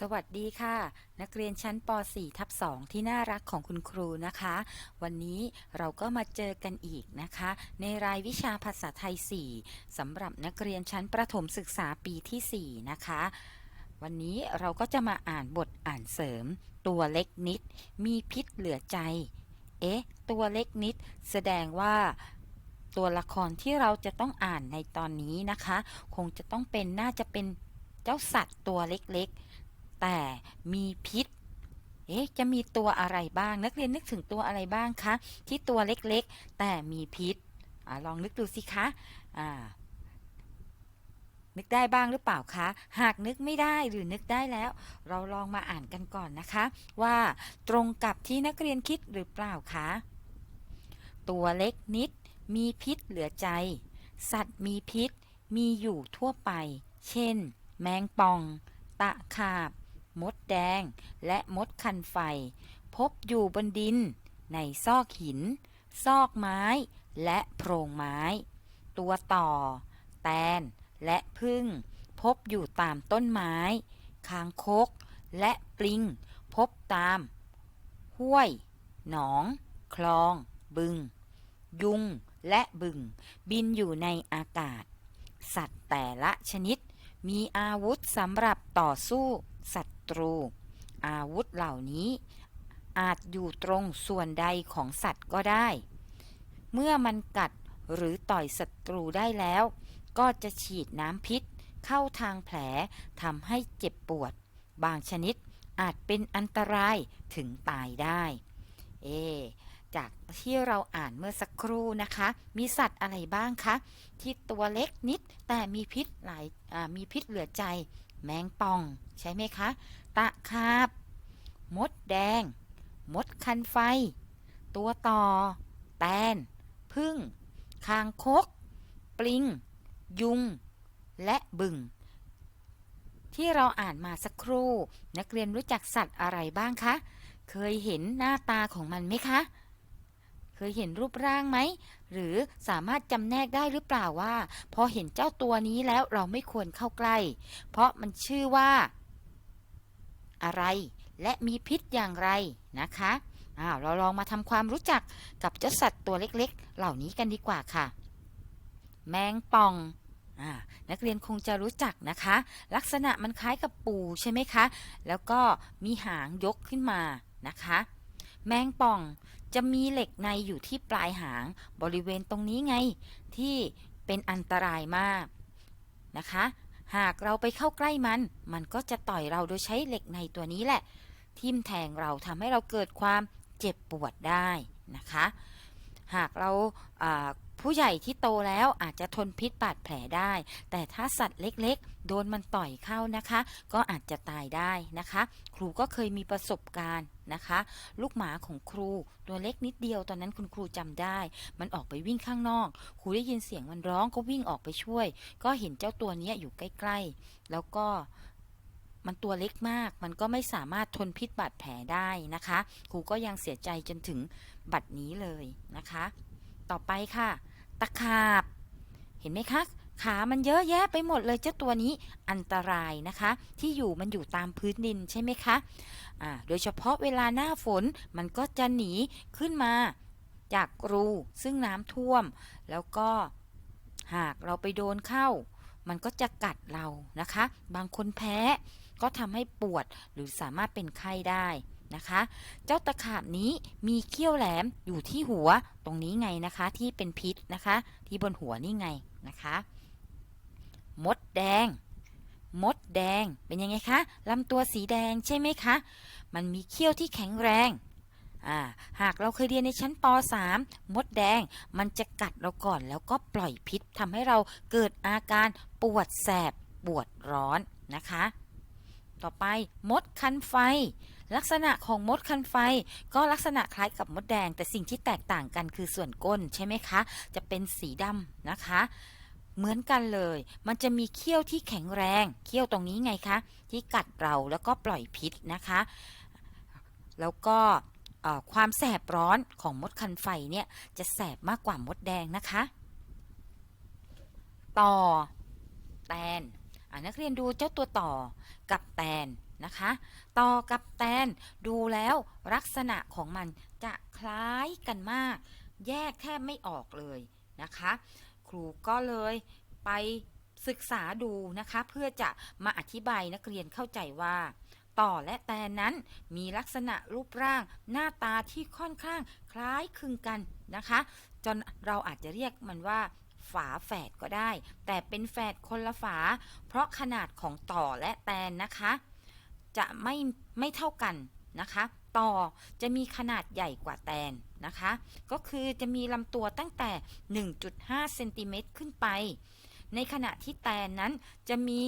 สวัสดีค่ะ นักเรียนชั้นป .4 ทับ2ที่น่ารักของคุณครูนะคะ วันนี้เราก็มาเจอกันอีกนะคะ ในรายวิชาภาษาไทย 4สำหรับนักเรียนชั้นประถมศึกษาปีที่ 4 นะคะ วันนี้เราก็จะมาอ่านบทอ่านเสริม ตัวเล็กนิด มีพิษเหลือใจ เอ๊ะ ตัวเล็กนิด แสดงว่าตัวละครที่เราจะต้องอ่านในตอนนี้นะคะ คงจะต้องเป็นน่าจะเป็นเจ้าสัตว์ตัวเล็กๆ แต่มีพิษ เอ๊ะ จะมีตัวอะไรบ้าง นักเรียนนึกถึงตัวอะไรบ้างคะ ที่ตัวเล็กๆ แต่มีพิษอลองนึกดูสิคะอ่านึกได้บ้างหรือเปล่าคะ หากนึกไม่ได้หรือนึกได้แล้ว เราลองมาอ่านกันก่อนนะคะ ว่าตรงกับที่นักเรียนคิดหรือเปล่าคะ ตัวเล็กนิด มีพิษเหลือใจ สัตว์มีพิษ มีอยู่ทั่วไป เช่น แมงป่อง ตะขาบ มดแดง และมดคันไฟ พบอยู่บนดิน ในซอกหิน ซอกไม้ และโพรงไม้ ตัวต่อ แตน และพึ่ง พบอยู่ตามต้นไม้ คางคก และปลิง พบตาม ห้วย หนอง คลอง บึง ยุง และบึง บินอยู่ในอากาศ สัตว์แต่ละชนิดมีอาวุธสำหรับต่อสู้ ตรู อาวุธเหล่านี้ อาจอยู่ตรงส่วนใดของสัตว์ก็ได้ เมื่อมันกัดหรือต่อยศัตรูได้แล้ว ก็จะฉีดน้ำพิษ เข้าทางแผลทำให้เจ็บปวด บางชนิดอาจเป็นอันตรายถึงตายได้ เอ จากที่เราอ่านเมื่อสักครู่นะคะ มีสัตว์อะไรบ้างคะ ที่ตัวเล็กนิดแต่มีพิษหลายมีพิษเหลือใจ แมงป่อง ใช่ไหมคะ ตะขาบ มดแดง มดคันไฟ ตัวต่อ แตน พึ่ง คางคก ปลิง ยุง และบึง ที่เราอ่านมาสักครู่ นักเรียนรู้จักสัตว์อะไรบ้างคะ เคยเห็นหน้าตาของมันไหมคะ เคยเห็นรูปร่างไหม หรือสามารถจำแนกได้หรือเปล่าว่า พอเห็นเจ้าตัวนี้แล้วเราไม่ควรเข้าใกล้ เพราะมันชื่อว่า อะไร และมีพิษอย่างไรนะคะอ้าวเราลองมาทำความรู้จักกับเจ้าสัตว์ตัวเล็กๆ เหล่านี้กันดีกว่าค่ะ แมงป่องอนักเรียนคงจะรู้จักนะคะ ลักษณะมันคล้ายกับปูใช่ไหมคะ แล้วก็มีหางยกขึ้นมานะคะ แมงป่อง จะมีเหล็กในอยู่ที่ปลายหางบริเวณตรงนี้ไง ที่เป็นอันตรายมากนะคะ หากเราไปเข้าใกล้มัน มันก็จะต่อยเราโดยใช้เหล็กในตัวนี้แหละ ทิ่มแทงเราทำให้เราเกิดความเจ็บปวดได้นะคะ หากเราา ผู้ใหญ่ที่โตแล้วอาจจะทนพิษบาดแผลได้ แต่ถ้าสัตว์เล็กๆ โดนมันต่อยเข้านะคะ ก็อาจจะตายได้นะคะ ครูก็เคยมีประสบการณ์นะคะ ลูกหมาของครูตัวเล็กนิดเดียวตอนนั้นคุณครูจำได้ มันออกไปวิ่งข้างนอก ครูได้ยินเสียงมันร้องก็วิ่งออกไปช่วย ก็เห็นเจ้าตัวนี้อยู่ใกล้ๆ แล้วก็มันตัวเล็กมาก มันก็ไม่สามารถทนพิษบาดแผลได้นะคะ ครูก็ยังเสียใจจนถึงบัดนี้เลยนะคะ ต่อไปค่ะ ตะขาบ เห็นไหมคะ ขามันเยอะแยะไปหมดเลยเจ้าตัวนี้อันตรายนะคะ ที่อยู่มันอยู่ตามพื้นดินใช่ไหมคะอ่าโดยเฉพาะเวลาหน้าฝนมันก็จะหนีขึ้นมาจากรูซึ่งน้ำท่วม แล้วก็หากเราไปโดนเข้า มันก็จะกัดเรานะคะ บางคนแพ้ก็ทำให้ปวดหรือสามารถเป็นไข้ได้ นะคะ เจ้าตะขาบนี้มีเขี้ยวแหลมอยู่ที่หัวตรงนี้ไงนะคะ ที่เป็นพิษนะคะ ที่บนหัวนี่ไงนะคะ มดแดง มดแดงเป็นยังไงคะลำตัวสีแดงใช่ไหมคะ มันมีเขี้ยวที่แข็งแรงาหากเราเคยเรียนในชั้นป .3 มดแดงมันจะกัดเราก่อนแล้วก็ปล่อยพิษทำให้เราเกิดอาการปวดแสบปวดร้อนนะคะ ต่อไปมดคันไฟ ลักษณะของมดคันไฟก็ลักษณะคล้ายกับมดแดง แต่สิ่งที่แตกต่างกันคือส่วนก้นใช่ไหมคะ จะเป็นสีดำนะคะ เหมือนกันเลย มันจะมีเขี้ยวที่แข็งแรงเขี้ยวตรงนี้ไงคะ ที่กัดเราแล้วก็ปล่อยพิษนะคะ แล้วก็ความแสบร้อนของมดคันไฟเนี่ยจะแสบมากกว่ามดแดงนะคะ ต่อ แตนนักเรียนดูเจ้าตัวต่อกับแตน นะคะ ต่อกับแตนดูแล้วลักษณะของมันจะคล้ายกันมาก แยกแทบไม่ออกเลยนะคะ ครูก็เลยไปศึกษาดูนะคะ เพื่อจะมาอธิบายนักเรียนเข้าใจว่า ต่อและแตนนั้นมีลักษณะรูปร่างหน้าตาที่ค่อนข้างคล้ายคลึงกันนะคะ จนเราอาจจะเรียกมันว่าฝาแฝดก็ได้ แต่เป็นแฝดคนละฝา เพราะขนาดของต่อและแตนนะคะ จะไม่ไม่เท่ากันนะคะ ต่อจะมีขนาดใหญ่กว่าแตนนะคะ ก็คือจะมีลำตัวตั้งแต่ 1.5เซนติเมตรขึ้นไป ในขณะที่แตนนั้นจะมี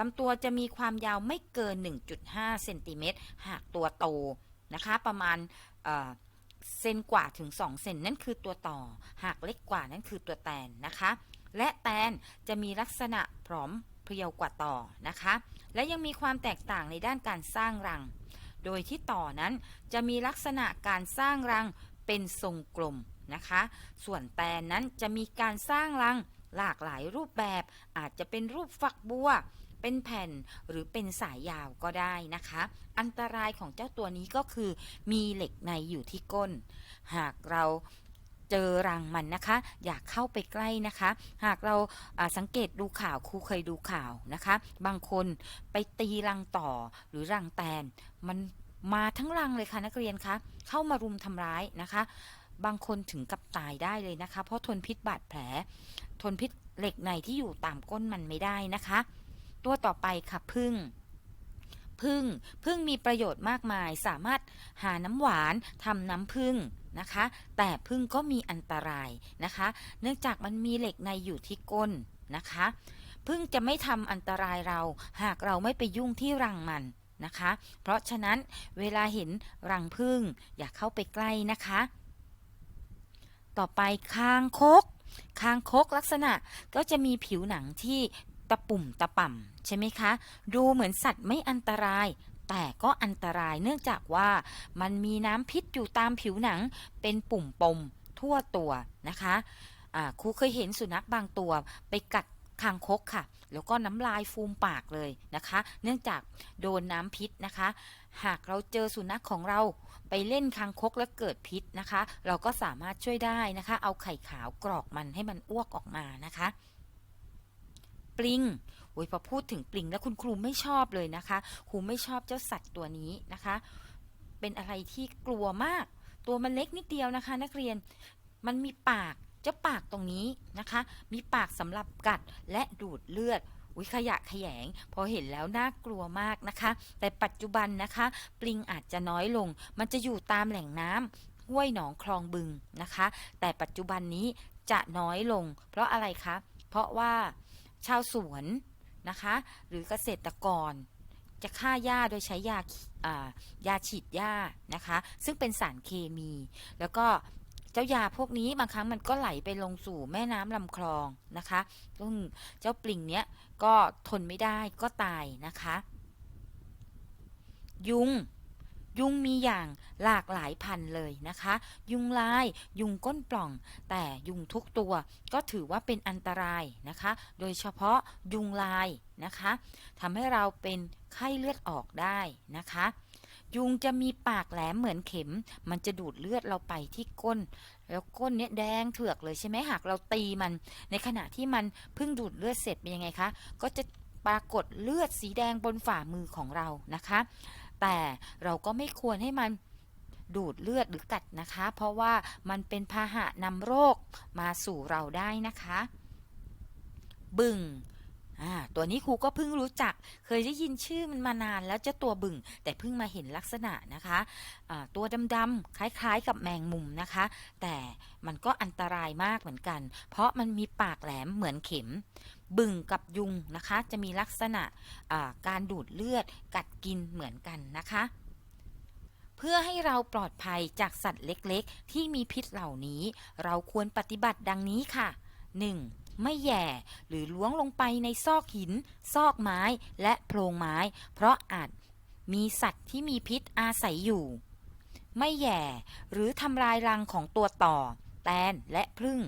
ลำตัวจะมีความยาวไม่เกิน 1.5เซนติเมตรหากตัวโตนะคะ ประมาณเอ่อเซนกว่าถึง 2 เซนนั่นคือตัวต่อ หากเล็กกว่านั่นคือตัวแตนนะคะ และแตนจะมีลักษณะพร้อมเพรียวกว่าต่อนะคะ และยังมีความแตกต่างในด้านการสร้างรัง โดยที่ต่อนั้นจะมีลักษณะการสร้างรังเป็นทรงกลมนะคะ ส่วนแตนนั้นจะมีการสร้างรังหลากหลายรูปแบบ อาจจะเป็นรูปฝักบัว เป็นแผ่นหรือเป็นสายยาวก็ได้นะคะ อันตรายของเจ้าตัวนี้ก็คือ มีเหล็กในอยู่ที่ก้น หากเรา เจอรังมันนะคะ อยากเข้าไปใกล้นะคะ หากเราอ่าสังเกตดูข่าวครูเคยดูข่าวนะคะ บางคนไปตีรังต่อหรือรังแตน มันมาทั้งรังเลยค่ะนักเรียนคะเข้ามารุมทำร้ายนะคะ บางคนถึงกับตายได้เลยนะคะ เพราะทนพิษบาดแผล ทนพิษเหล็กในที่อยู่ตามก้นมันไม่ได้นะคะ ตัวต่อไปค่ะพึ่งพึ่งพึ่งมีประโยชน์มากมาย สามารถหาน้ำหวานทำน้ำพึ่ง นะคะ แต่พึ่งก็มีอันตรายนะคะ เนื่องจากมันมีเหล็กในอยู่ที่ก้นนะคะพึ่งจะไม่ทำอันตรายเราหากเราไม่ไปยุ่งที่รังมันนะคะ เพราะฉะนั้นเวลาเห็นรังพึ่งอย่าเข้าไปใกล้นะคะ ต่อไปคางคก คางคกลักษณะก็จะมีผิวหนังที่ตะปุ่มตะป่ำใช่ไหมคะ ดูเหมือนสัตว์ไม่อันตราย แต่ก็อันตรายเนื่องจากว่ามันมีน้ำพิษอยู่ตามผิวหนังเป็นปุ่มปมทั่วตัวนะคะครูเคยเห็นสุนัขบางตัวไปกัดคางคกค่ะ แล้วก็น้ำลายฟูมปากเลยนะคะ เนื่องจากโดนน้ำพิษนะคะ หากเราเจอสุนัขของเราไปเล่นคางคกแล้วเกิดพิษนะคะ เราก็สามารถช่วยได้นะคะ เอาไข่ขาวกรอกมันให้มันอ้วกออกมานะคะ ปลิง โอ้ยพอพูดถึงปลิงแล้วคุณครูไม่ชอบเลยนะคะ ครูไม่ชอบเจ้าสัตว์ตัวนี้นะคะ เป็นอะไรที่กลัวมาก ตัวมันเล็กนิดเดียวนะคะ นักเรียน มันมีปากเจ้าปากตรงนี้นะคะ มีปากสำหรับกัดและดูดเลือดอุ้ยขยะขยง พอเห็นแล้วน่ากลัวมากนะคะ แต่ปัจจุบันนะคะ ปลิงอาจจะน้อยลง มันจะอยู่ตามแหล่งน้ำห้วยหนองคลองบึงนะคะ แต่ปัจจุบันนี้จะน้อยลง เพราะอะไรคะ เพราะว่าชาวสวน นะคะ หรือเกษตรกรจะฆ่าหญ้าโดยใช้ยาายาฉีดหญ้านะคะ ซึ่งเป็นสารเคมี แล้วก็เจ้ายาพวกนี้บางครั้งมันก็ไหลไปลงสู่แม่น้ำลำคลองนะคะซึ่งเจ้าปลิงเนี้ยก็ทนไม่ได้ก็ตายนะคะ ยุง ยุงมีอย่างหลากหลายพันเลยนะคะ ยุงลาย ยุงก้นปล่อง แต่ยุงทุกตัวก็ถือว่าเป็นอันตรายนะคะ โดยเฉพาะยุงลายนะคะทำให้เราเป็นไข้เลือดออกได้นะคะยุงจะมีปากแหลมเหมือนเข็ม มันจะดูดเลือดเราไปที่ก้น แล้วก้นเนี้ยแดงเถือกเลยใช่ไหมหากเราตีมัน ในขณะที่มันเพิ่งดูดเลือดเสร็จเป็นยังไงคะ ก็จะปรากฏเลือดสีแดงบนฝ่ามือของเรานะคะ แต่เราก็ไม่ควรให้มันดูดเลือดหรือกัดนะคะ เพราะว่ามันเป็นพาหะนำโรคมาสู่เราได้นะคะ บึ่ง อ่าตัวนี้ครูก็เพิ่งรู้จัก เคยได้ยินชื่อมันมานานแล้วเจ้าตัวบึ่ง แต่เพิ่งมาเห็นลักษณะนะคะอ่าตัวดำๆคล้ายๆกับแมงมุมนะคะ แต่มันก็อันตรายมากเหมือนกัน เพราะมันมีปากแหลมเหมือนเข็ม บึ่งกับยุงนะคะ จะมีลักษณะอ่าการดูดเลือดกัดกินเหมือนกันนะคะเพื่อให้เราปลอดภัยจากสัตว์เล็กๆ ที่มีพิษเหล่านี้ เราควรปฏิบัติดังนี้ค่ะ 1. ไม่แย่ หรือล้วงลงไปในซอกหิน ซอกไม้และโพรงไม้ เพราะอาจมีสัตว์ที่มีพิษอาศัยอยู่ ไม่แย่ หรือทำลายรังของตัวต่อ แตนและพึ่ง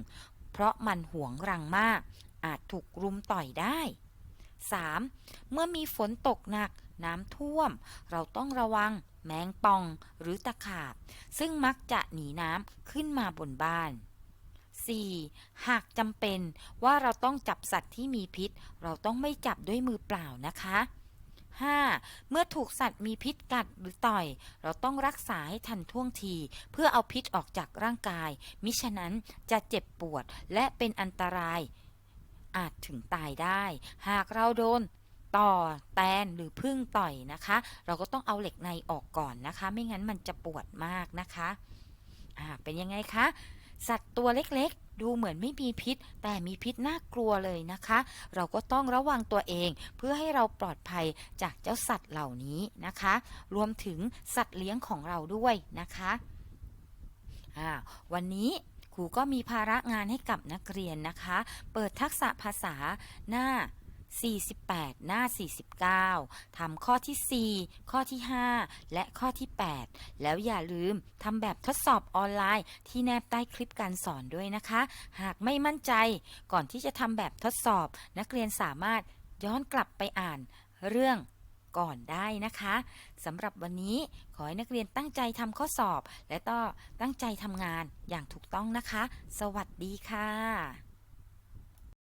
เพราะมันหวงรังมาก อาจถูกรุมต่อยได้ 3. เมื่อมีฝนตกหนักน้ำท่วม เราต้องระวังแมงป่องหรือตะขาบ ซึ่งมักจะหนีน้ำขึ้นมาบนบ้าน 4. หากจำเป็นว่าเราต้องจับสัตว์ที่มีพิษ เราต้องไม่จับด้วยมือเปล่านะคะ 5. เมื่อถูกสัตว์มีพิษกัดหรือต่อย เราต้องรักษาให้ทันท่วงที เพื่อเอาพิษออกจากร่างกาย มิฉะนั้นจะเจ็บปวดและเป็นอันตราย อาจถึงตายได้ หากเราโดนต่อแตนหรือพึ่งต่อยนะคะ เราก็ต้องเอาเหล็กในออกก่อนนะคะ ไม่งั้นมันจะปวดมากนะคะ อ่าเป็นยังไงคะ สัตว์ตัวเล็กๆ ดูเหมือนไม่มีพิษ แต่มีพิษน่ากลัวเลยนะคะ เราก็ต้องระวังตัวเองเพื่อให้เราปลอดภัยจากเจ้าสัตว์เหล่านี้นะคะ รวมถึงสัตว์เลี้ยงของเราด้วยนะคะวันนี้ครูก็มีภาระงานให้กับนักเรียนนะคะ เปิดทักษะภาษาหน้า 48 หน้า 49 ทำข้อที่ 4 ข้อที่ 5 และข้อที่ 8 แล้วอย่าลืมทำแบบทดสอบออนไลน์ที่แนบใต้คลิปการสอนด้วยนะคะ หากไม่มั่นใจ ก่อนที่จะทำแบบทดสอบ นักเรียนสามารถย้อนกลับไปอ่านเรื่องก่อนได้นะคะสำหรับวันนี้ขอให้นักเรียนตั้งใจทำข้อสอบ และก็ตั้งใจทำงานอย่างถูกต้องนะคะ สวัสดีค่ะ